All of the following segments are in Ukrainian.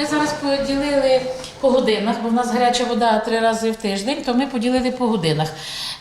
Ми зараз поділили по годинах, бо в нас гаряча вода три рази в тиждень, то ми поділили по годинах.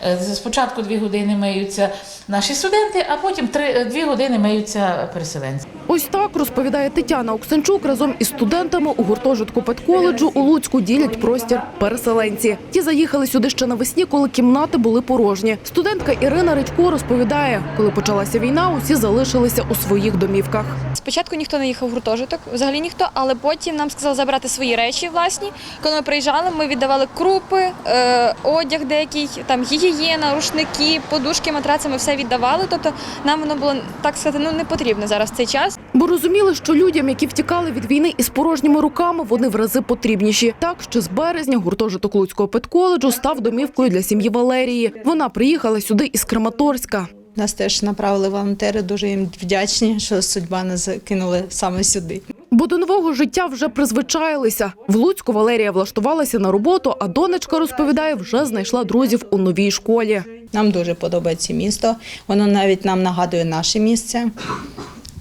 Е, Спочатку дві години миються наші студенти, а потім три, дві години миються переселенці. Ось так розповідає Тетяна Оксенчук разом із студентами у гуртожитку педколеджу у Луцьку ділять простір переселенці. Ті заїхали сюди ще навесні, коли кімнати були порожні. Студентка Ірина Редько розповідає, коли почалася війна, усі залишилися у своїх домівках. Спочатку ніхто не їхав в гуртожиток, взагалі ніхто, але потім нам сказали забрати свої речі власні. Коли ми приїжджали, ми віддавали крупи, е, одяг деякий, там гігієна, рушники, подушки, матраци, ми все віддавали. Тобто нам воно було так сказати, ну не потрібно зараз в цей час. Бо розуміли, що людям, які втікали від війни із порожніми руками, вони в рази потрібніші. Так що з березня гуртожиток Луцького педколеджу став домівкою для сім'ї Валерії. Вона приїхала сюди із Краматорська. Нас теж направили волонтери, дуже їм вдячні, що судьба нас закинула саме сюди. Бо до нового життя вже призвичаїлися. В Луцьку Валерія влаштувалася на роботу, а донечка розповідає, вже знайшла друзів у новій школі. Нам дуже подобається місто. Воно навіть нам нагадує наше місце.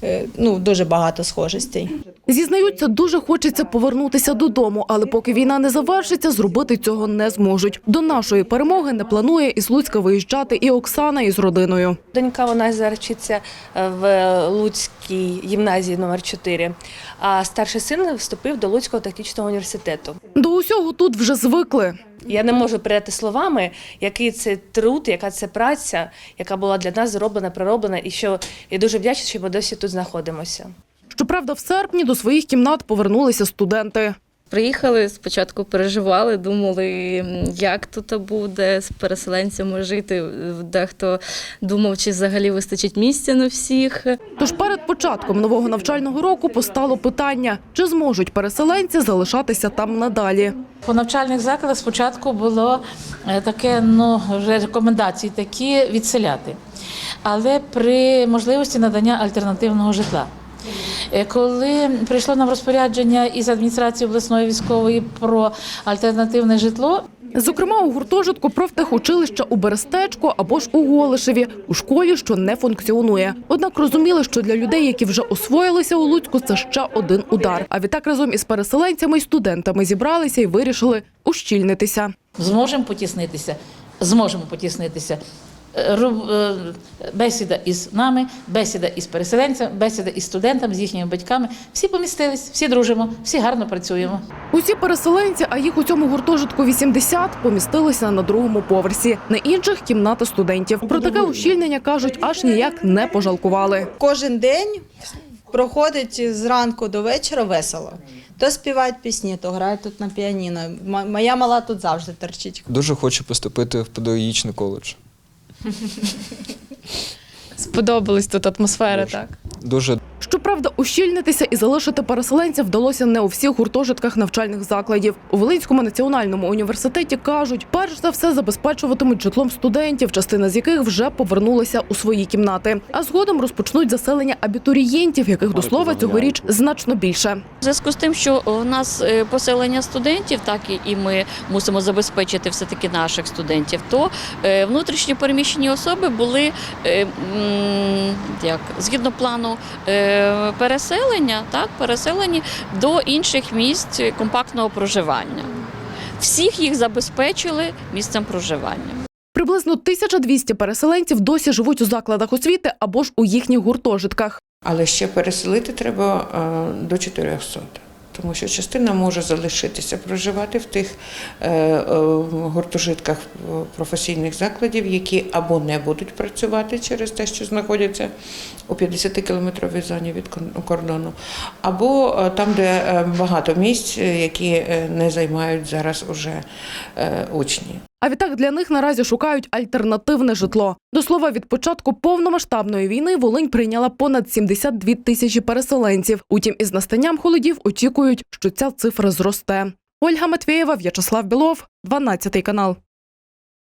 Е, Ну, дуже багато схожостей. Зізнаються, дуже хочеться повернутися додому, але поки війна не завершиться, зробити цього не зможуть. До нашої перемоги не планує із Луцька виїжджати і Оксана із родиною. Донька вона зараз вчиться в Луцькій гімназії номер 4 а старший син вступив до Луцького технічного університету. До усього тут вже звикли. Я не можу передати словами, який це труд, яка це праця, яка була для нас зроблена, пророблена, і що я дуже вдячна, що ми досі тут знаходимося. Щоправда, в серпні до своїх кімнат повернулися студенти. Приїхали, спочатку переживали, думали, як тут буде з переселенцями жити. Дехто думав, чи взагалі вистачить місця на всіх. Тож перед початком нового навчального року постало питання, чи зможуть переселенці залишатися там надалі. По навчальних закладах спочатку було е, таке, ну вже рекомендації такі відселяти, але при можливості надання альтернативного житла. Е, Коли прийшло нам розпорядження із адміністрації обласної військової про альтернативне житло, Зокрема, у гуртожитку профтехучилища у Берестечку або ж у Голишеві, у школі, що не функціонує. Однак розуміли, що для людей, які вже освоїлися у Луцьку, це ще один удар. А відтак разом із переселенцями і студентами зібралися і вирішили ущільнитися. зможемо потіснитися, зможемо потіснитися. Е, Бесіда із нами, бесіда із переселенцями, бесіда із студентами, з їхніми батьками. Всі помістились, всі дружимо, всі гарно працюємо. Усі переселенці, а їх у цьому гуртожитку 80, помістилися на другому поверсі. На інших кімната студентів. Про таке ущільнення кажуть, аж ніяк не пожалкували. Кожен день проходить зранку до вечора весело. То співають пісні, то грають тут на піаніно. Моя мала тут завжди торчить. Дуже хочу поступити в педагогічний коледж. Сподобалась тут атмосфера, Дуже. так. Дуже Щоправда, ущільнитися і залишити переселенців вдалося не у всіх гуртожитках навчальних закладів. У Волинському національному університеті кажуть, перш за все забезпечуватимуть житлом студентів, частина з яких вже повернулася у свої кімнати. А згодом розпочнуть заселення абітурієнтів, яких до слова цьогоріч значно більше. В зв'язку з тим, що у нас е, поселення студентів, так і- ми мусимо забезпечити все-таки наших студентів, то е, внутрішньо переміщені особи були е, як, згідно плану переселення, так, переселені до інших місць компактного проживання. Всіх їх забезпечили місцем проживання. Приблизно 1200 переселенців досі живуть у закладах освіти або ж у їхніх гуртожитках. Але ще переселити треба е, до 400. Тому що частина може залишитися проживати в тих е, е, гуртожитках професійних закладів, які або не будуть працювати через те, що знаходяться у 50-кілометровій зоні від кордону, або е, там, де багато місць, які не займають зараз уже учні. А відтак для них наразі шукають альтернативне житло. До слова, від початку повномасштабної війни Волинь прийняла понад 72 тисячі переселенців. Утім, із настанням холодів очікують, що ця цифра зросте. Ольга Матвєєва, В'ячеслав Білов, 12 канал.